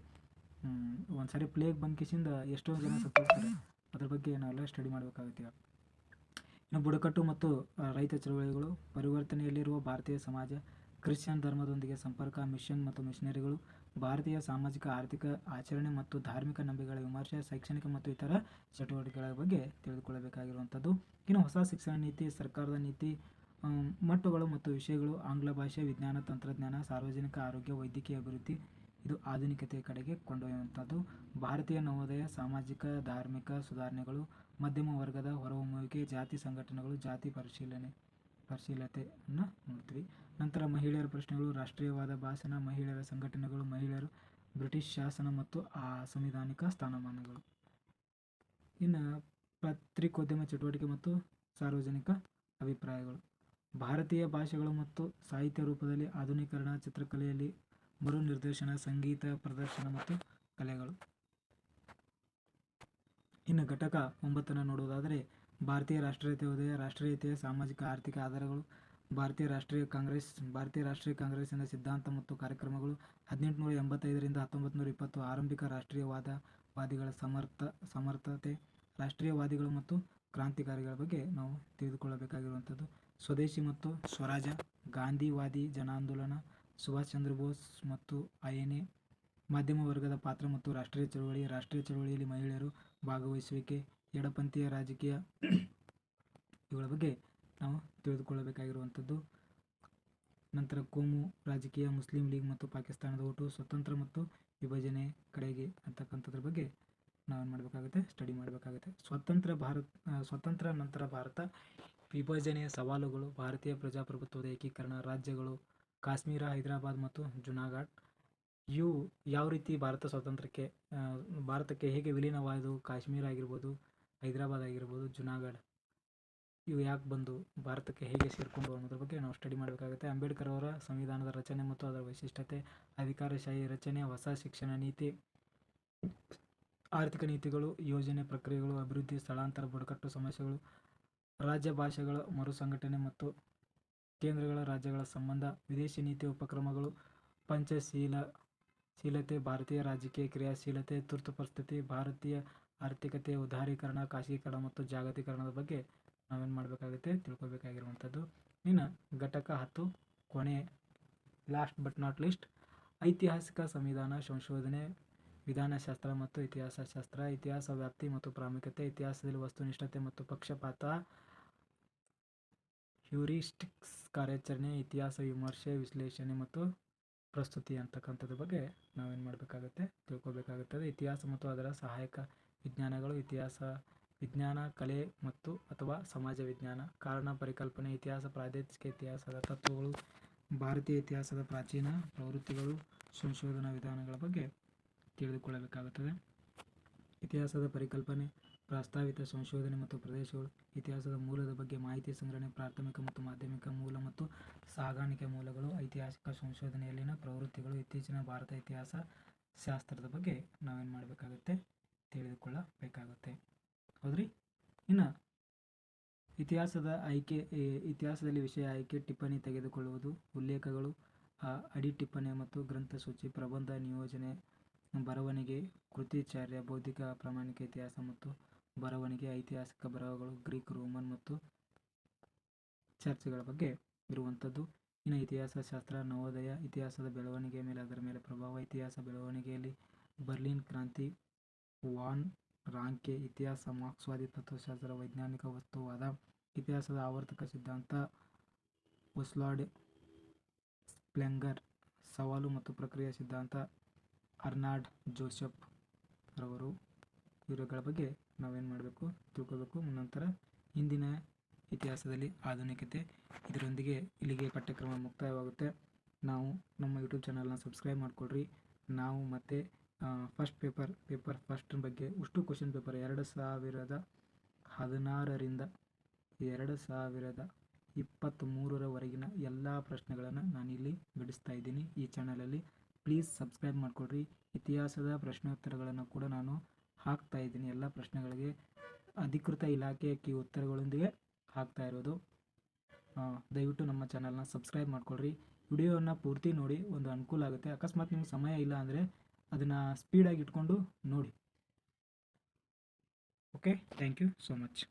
ಒಂದು ಒಂದ್ಸರಿ ಪ್ಲೇಗ್ ಬಂಕಿಸಿಂದ ಎಷ್ಟೋ ಜನ ಸತ್ತೋಗ್ತಾರೆ. ಅದ್ರ ಬಗ್ಗೆ ನಾವೆಲ್ಲ ಸ್ಟಡಿ ಮಾಡಬೇಕಾಗುತ್ತೆ ಇನ್ನು ಬುಡಕಟ್ಟು ಮತ್ತು ರೈತ ಚಳುವಳಿಗಳು, ಪರಿವರ್ತನೆಯಲ್ಲಿರುವ ಭಾರತೀಯ ಸಮಾಜ, ಕ್ರಿಶ್ಚಿಯನ್ ಧರ್ಮದೊಂದಿಗೆ ಸಂಪರ್ಕ ಮಿಷನ್ ಮತ್ತು ಮಿಷನರಿಗಳು ಭಾರತೀಯ ಸಾಮಾಜಿಕ, ಆರ್ಥಿಕ, ಆಚರಣೆ ಮತ್ತು ಧಾರ್ಮಿಕ ನಂಬಿಕೆಗಳ ವಿಮರ್ಶೆ, ಶೈಕ್ಷಣಿಕ ಮತ್ತು ಇತರ ಚಟುವಟಿಕೆಗಳ ಬಗ್ಗೆ ತಿಳಿದುಕೊಳ್ಳಬೇಕಾಗಿರುವಂಥದ್ದು. ಇನ್ನು ಹೊಸ ಶಿಕ್ಷಣ ನೀತಿ, ಸರ್ಕಾರದ ನೀತಿ ಮಟ್ಟುಗಳು ಮತ್ತು ವಿಷಯಗಳು ಆಂಗ್ಲ ಭಾಷೆ, ವಿಜ್ಞಾನ, ತಂತ್ರಜ್ಞಾನ, ಸಾರ್ವಜನಿಕ ಆರೋಗ್ಯ, ವೈದ್ಯಕೀಯ ಅಭಿವೃದ್ಧಿ, ಇದು ಆಧುನಿಕತೆಯ ಕಡೆಗೆ ಕೊಂಡೊಯ್ಯುವಂಥದ್ದು. ಭಾರತೀಯ ನವೋದಯ, ಸಾಮಾಜಿಕ, ಧಾರ್ಮಿಕ ಸುಧಾರಣೆಗಳು, ಮಧ್ಯಮ ವರ್ಗದ ಹೊರಹೊಮ್ಮುವಿಕೆ, ಜಾತಿ ಸಂಘಟನೆಗಳು, ಜಾತಿ ಪರಿಶೀಲನೆ. ಪರಿಶೀಲತೆಯನ್ನು ನೋಡ್ತೀವಿ ನಂತರ ಮಹಿಳೆಯರ ಪ್ರಶ್ನೆಗಳು, ರಾಷ್ಟ್ರೀಯವಾದ ಭಾಷಣ, ಮಹಿಳೆಯರ ಸಂಘಟನೆಗಳು, ಮಹಿಳೆಯರು ಬ್ರಿಟಿಷ್ ಶಾಸನ ಮತ್ತು ಆ ಸಂವಿಧಾನಿಕ ಸ್ಥಾನಮಾನಗಳು. ಇನ್ನು ಪತ್ರಿಕೋದ್ಯಮ ಚಟುವಟಿಕೆ ಮತ್ತು ಸಾರ್ವಜನಿಕ ಅಭಿಪ್ರಾಯಗಳು. ಭಾರತೀಯ ಭಾಷೆಗಳು ಮತ್ತು ಸಾಹಿತ್ಯ ರೂಪದಲ್ಲಿ ಆಧುನೀಕರಣ, ಚಿತ್ರಕಲೆಯಲ್ಲಿ ಮರು ನಿರ್ದೇಶನ ಸಂಗೀತ ಪ್ರದರ್ಶನ ಮತ್ತು ಕಲೆಗಳು. ಇನ್ನು ಘಟಕ ಒಂಬತ್ತನ್ನು ನೋಡುವುದಾದರೆ ಭಾರತೀಯ ರಾಷ್ಟ್ರೀಯತೆಯ ಉದಯ, ರಾಷ್ಟ್ರೀಯತೆಯ ಸಾಮಾಜಿಕ, ಆರ್ಥಿಕ ಆಧಾರಗಳು, ಭಾರತೀಯ ರಾಷ್ಟ್ರೀಯ ಕಾಂಗ್ರೆಸ್, ಭಾರತೀಯ ರಾಷ್ಟ್ರೀಯ ಕಾಂಗ್ರೆಸ್ಸಿನ ಸಿದ್ಧಾಂತ ಮತ್ತು ಕಾರ್ಯಕ್ರಮಗಳು, ಹದಿನೆಂಟುನೂರ ಎಂಬತ್ತೈದರಿಂದ ಹತ್ತೊಂಬತ್ತು ನೂರ ಇಪ್ಪತ್ತು ಆರಂಭಿಕ ರಾಷ್ಟ್ರೀಯವಾದ ವಾದಿಗಳ ಸಮರ್ಥ, ಸಮರ್ಥತೆ, ರಾಷ್ಟ್ರೀಯವಾದಿಗಳು ಮತ್ತು ಕ್ರಾಂತಿಕಾರಿಗಳ ಬಗ್ಗೆ ನಾವು ತಿಳಿದುಕೊಳ್ಳಬೇಕಾಗಿರುವಂಥದ್ದು. ಸ್ವದೇಶಿ ಮತ್ತು ಸ್ವರಾಜ, ಗಾಂಧಿವಾದಿ ಜನಾಂದೋಲನ, ಸುಭಾಷ್ ಚಂದ್ರ ಬೋಸ್ ಮತ್ತು ಐಎನ್ಎ, ಮಾಧ್ಯಮ ವರ್ಗದ ಪಾತ್ರ ಮತ್ತು ರಾಷ್ಟ್ರೀಯ ಚಳುವಳಿ, ರಾಷ್ಟ್ರೀಯ ಚಳುವಳಿಯಲ್ಲಿ ಮಹಿಳೆಯರು ಭಾಗವಹಿಸುವಿಕೆ ಎಡಪಂಥೀಯ ರಾಜಕೀಯ ಇವುಗಳ ಬಗ್ಗೆ ನಾವು ತಿಳಿದುಕೊಳ್ಳಬೇಕಾಗಿರುವಂಥದ್ದು. ನಂತರ ಕೋಮು ರಾಜಕೀಯ, ಮುಸ್ಲಿಂ ಲೀಗ್ ಮತ್ತು ಪಾಕಿಸ್ತಾನದ ಒಟ್ಟು ಸ್ವತಂತ್ರ ಮತ್ತು ವಿಭಜನೆ ಕಡೆಗೆ ಅಂತಕ್ಕಂಥದ್ರ ಬಗ್ಗೆ ನಾವೇನು ಮಾಡಬೇಕಾಗುತ್ತೆ? ಸ್ಟಡಿ ಮಾಡಬೇಕಾಗುತ್ತೆ. ಸ್ವತಂತ್ರ ಭಾರತ ಸ್ವತಂತ್ರ ನಂತರ ಭಾರತ, ವಿಭಜನೆಯ ಸವಾಲುಗಳು, ಭಾರತೀಯ ಪ್ರಜಾಪ್ರಭುತ್ವದ ಏಕೀಕರಣ, ರಾಜ್ಯಗಳು, ಕಾಶ್ಮೀರ, ಹೈದರಾಬಾದ್ ಮತ್ತು ಜುನಾಗಢ್ ಇವು ಯಾವ ರೀತಿ ಭಾರತ ಸ್ವಾತಂತ್ರ್ಯಕ್ಕೆ ಭಾರತಕ್ಕೆ ಹೇಗೆ ವಿಲೀನವಾದವು, ಕಾಶ್ಮೀರ ಆಗಿರ್ಬೋದು ಹೈದರಾಬಾದ್ ಆಗಿರ್ಬೋದು ಜುನಾಗಢ್ ಇವು ಯಾಕೆ ಬಂದು ಭಾರತಕ್ಕೆ ಹೇಗೆ ಸೇರಿಕೊಂಡು ಅನ್ನೋದ್ರ ಬಗ್ಗೆ ನಾವು ಸ್ಟಡಿ ಮಾಡಬೇಕಾಗುತ್ತೆ. ಅಂಬೇಡ್ಕರ್ ಅವರ ಸಂವಿಧಾನದ ರಚನೆ ಮತ್ತು ಅದರ ವೈಶಿಷ್ಟ್ಯತೆ, ಅಧಿಕಾರಶಾಹಿ ರಚನೆ, ಹೊಸ ಶಿಕ್ಷಣ ನೀತಿ, ಆರ್ಥಿಕ ನೀತಿಗಳು, ಯೋಜನೆ ಪ್ರಕ್ರಿಯೆಗಳು, ಅಭಿವೃದ್ಧಿ, ಸ್ಥಳಾಂತರ, ಬುಡಕಟ್ಟು ಸಮಸ್ಯೆಗಳು, ರಾಜ್ಯ ಭಾಷೆಗಳ ಮರುಸಂಘಟನೆ ಮತ್ತು ಕೇಂದ್ರಗಳ ರಾಜ್ಯಗಳ ಸಂಬಂಧ, ವಿದೇಶಿ ನೀತಿ ಉಪಕ್ರಮಗಳು, ಪಂಚಶೀಲ, ಶೀಲತೆ, ಭಾರತೀಯ ರಾಜಕೀಯ ಕ್ರಿಯಾಶೀಲತೆ, ತುರ್ತು ಪರಿಸ್ಥಿತಿ, ಭಾರತೀಯ ಆರ್ಥಿಕತೆಯ ಉದಾರೀಕರಣ, ಖಾಸಗೀಕರಣ ಮತ್ತು ಜಾಗತೀಕರಣದ ಬಗ್ಗೆ ನಾವೇನು ಮಾಡಬೇಕಾಗುತ್ತೆ ತಿಳ್ಕೊಬೇಕಾಗಿರುವಂಥದ್ದು ಇನ್ನು ಘಟಕ ಹತ್ತು, ಕೊನೆ ಲಾಸ್ಟ್ ಬಟ್ ನಾಟ್ ಲಿಸ್ಟ್ ಐತಿಹಾಸಿಕ ಸಂವಿಧಾನ, ಸಂಶೋಧನೆ, ವಿಧಾನಶಾಸ್ತ್ರ ಮತ್ತು ಇತಿಹಾಸ ಶಾಸ್ತ್ರ ಇತಿಹಾಸ ವ್ಯಾಪ್ತಿ ಮತ್ತು ಪ್ರಾಮುಖ್ಯತೆ, ಇತಿಹಾಸದಲ್ಲಿ ವಸ್ತುನಿಷ್ಠತೆ ಮತ್ತು ಪಕ್ಷಪಾತ, ಹ್ಯೂರಿಸ್ಟಿಕ್ಸ್ ಕಾರ್ಯಾಚರಣೆ, ಇತಿಹಾಸ ವಿಮರ್ಶೆ, ವಿಶ್ಲೇಷಣೆ ಮತ್ತು ಪ್ರಸ್ತುತಿ ಅಂತಕ್ಕಂಥದ್ರ ಬಗ್ಗೆ ನಾವೇನು ಮಾಡಬೇಕಾಗುತ್ತೆ ತಿಳ್ಕೊಬೇಕಾಗುತ್ತದೆ ಇತಿಹಾಸ ಮತ್ತು ಅದರ ಸಹಾಯಕ ವಿಜ್ಞಾನಗಳು ಇತಿಹಾಸ, ವಿಜ್ಞಾನ, ಕಲೆ ಮತ್ತು ಅಥವಾ ಸಮಾಜ ವಿಜ್ಞಾನ, ಕಾರಣ, ಪರಿಕಲ್ಪನೆ, ಇತಿಹಾಸ, ಪ್ರಾದೇಶಿಕ ಇತಿಹಾಸದ ತತ್ವಗಳು, ಭಾರತೀಯ ಇತಿಹಾಸದ ಪ್ರಾಚೀನ ಪ್ರವೃತ್ತಿಗಳು, ಸಂಶೋಧನಾ ವಿಧಾನಗಳ ಬಗ್ಗೆ ತಿಳಿದುಕೊಳ್ಳಬೇಕಾಗುತ್ತದೆ. ಇತಿಹಾಸದ ಪರಿಕಲ್ಪನೆ, ಪ್ರಸ್ತಾವಿತ ಸಂಶೋಧನೆ ಮತ್ತು ಪ್ರದೇಶಗಳು, ಇತಿಹಾಸದ ಮೂಲದ ಬಗ್ಗೆ ಮಾಹಿತಿ ಸಂಗ್ರಹಣೆ, ಪ್ರಾಥಮಿಕ ಮತ್ತು ಮಾಧ್ಯಮಿಕ ಮೂಲ ಮತ್ತು ಸಾಗಾಣಿಕೆ ಮೂಲಗಳು, ಐತಿಹಾಸಿಕ ಸಂಶೋಧನೆಯಲ್ಲಿನ ಪ್ರವೃತ್ತಿಗಳು, ಇತ್ತೀಚಿನ ಭಾರತ ಇತಿಹಾಸ ಶಾಸ್ತ್ರದ ಬಗ್ಗೆ ನಾವೇನು ಮಾಡಬೇಕಾಗುತ್ತೆ? ತಿಳಿದುಕೊಳ್ಳಬೇಕಾಗುತ್ತೆ. ಹೌದ್ರಿ? ಇನ್ನು ಇತಿಹಾಸದ ಆಯ್ಕೆ ಇತಿಹಾಸದಲ್ಲಿ ವಿಷಯ ಆಯ್ಕೆ, ಟಿಪ್ಪಣಿ ತೆಗೆದುಕೊಳ್ಳುವುದು, ಉಲ್ಲೇಖಗಳು ಅಡಿ ಟಿಪ್ಪಣಿ ಮತ್ತು ಗ್ರಂಥಸೂಚಿ ಪ್ರಬಂಧ ನಿಯೋಜನೆ, ಬರವಣಿಗೆ, ಕೃತಿಚಾರ್ಯ, ಬೌದ್ಧಿಕ ಪ್ರಾಮಾಣಿಕ ಇತಿಹಾಸ ಮತ್ತು ಬರವಣಿಗೆ, ಐತಿಹಾಸಿಕ ಬರಹಗಳು, ಗ್ರೀಕ್, ರೋಮನ್ ಮತ್ತು ಚರ್ಚೆಗಳ ಬಗ್ಗೆ ಇರುವಂಥದ್ದು. ಇನ್ನು ಇತಿಹಾಸ, ಶಾಸ್ತ್ರ, ನವೋದಯ, ಇತಿಹಾಸದ ಬೆಳವಣಿಗೆಯ ಮೇಲೆ ಅದರ ಮೇಲೆ ಪ್ರಭಾವ, ಇತಿಹಾಸ ಬೆಳವಣಿಗೆಯಲ್ಲಿ ಬರ್ಲಿನ್ ಕ್ರಾಂತಿ ವಾನ್ ರಾಂಕೆ ಇತಿಹಾಸ, ಮಾರ್ಕ್ಸ್ವಾದಿ ತತ್ವಶಾಸ್ತ್ರ, ವೈಜ್ಞಾನಿಕ ವಸ್ತುವಾದ, ಇತಿಹಾಸದ ಆವರ್ತಕ ಸಿದ್ಧಾಂತ ಒಸ್ಲಾಡ್ ಸ್ಪ್ಲೆಂಗರ್, ಸವಾಲು ಮತ್ತು ಪ್ರಕ್ರಿಯೆ ಸಿದ್ಧಾಂತ, ಅರ್ನಾಡ್ ಜೋಸೆಫ್ ರವರು. ಇವರುಗಳ ಬಗ್ಗೆ ನಾವೇನು ಮಾಡಬೇಕು, ತಿಳ್ಕೋಬೇಕು. ನಂತರ ಇಂದಿನ ಇತಿಹಾಸದಲ್ಲಿ ಆಧುನಿಕತೆ, ಇದರೊಂದಿಗೆ ಇಲ್ಲಿಗೆ ಪಠ್ಯಕ್ರಮ ಮುಕ್ತಾಯವಾಗುತ್ತೆ. ನಾವು ನಮ್ಮ ಯೂಟ್ಯೂಬ್ ಚಾನಲ್ನ ಸಬ್ಸ್ಕ್ರೈಬ್ ಮಾಡಿಕೊಡ್ರಿ ನಾವು ಮತ್ತೆ ಫಸ್ಟ್ ಪೇಪರ್ ಪೇಪರ್ ಫಸ್ಟ್ ಬಗ್ಗೆ ಉಷ್ಟು ಕ್ವಶನ್ ಪೇಪರ್ ಎರಡು ಸಾವಿರದ ಹದಿನಾರರಿಂದ ಎರಡು ಸಾವಿರದ ಇಪ್ಪತ್ತ್ಮೂರರವರೆಗಿನ ಎಲ್ಲ ಪ್ರಶ್ನೆಗಳನ್ನು ನಾನಿಲ್ಲಿ ಬಿಡಿಸ್ತಾ ಇದ್ದೀನಿ ಈ ಚಾನಲಲ್ಲಿ ಪ್ಲೀಸ್ ಸಬ್ಸ್ಕ್ರೈಬ್ ಮಾಡಿಕೊಡ್ರಿ. ಇತಿಹಾಸದ ಪ್ರಶ್ನೋತ್ತರಗಳನ್ನು ಕೂಡ ನಾನು ಹಾಕ್ತಾ ಇದ್ದೀನಿ. ಎಲ್ಲ ಪ್ರಶ್ನೆಗಳಿಗೆ ಅಧಿಕೃತ ಇಲಾಖೆಯ ಕಿ ಉತ್ತರಗಳೊಂದಿಗೆ ಹಾಕ್ತಾ ಇರೋದು. ದಯವಿಟ್ಟು ನಮ್ಮ ಚಾನಲ್ನ ಸಬ್ಸ್ಕ್ರೈಬ್ ಮಾಡ್ಕೊಳ್ರಿ ವಿಡಿಯೋವನ್ನು ಪೂರ್ತಿ ನೋಡಿ. ಒಂದು ಅನುಕೂಲ ಆಗುತ್ತೆ. ಅಕಸ್ಮಾತ್ ನಿಮ್ಗೆ ಸಮಯ ಇಲ್ಲ ಅಂದರೆ ಅದನ್ನು ಸ್ಪೀಡಾಗಿ ಇಟ್ಕೊಂಡು ನೋಡಿ. Okay thank you so much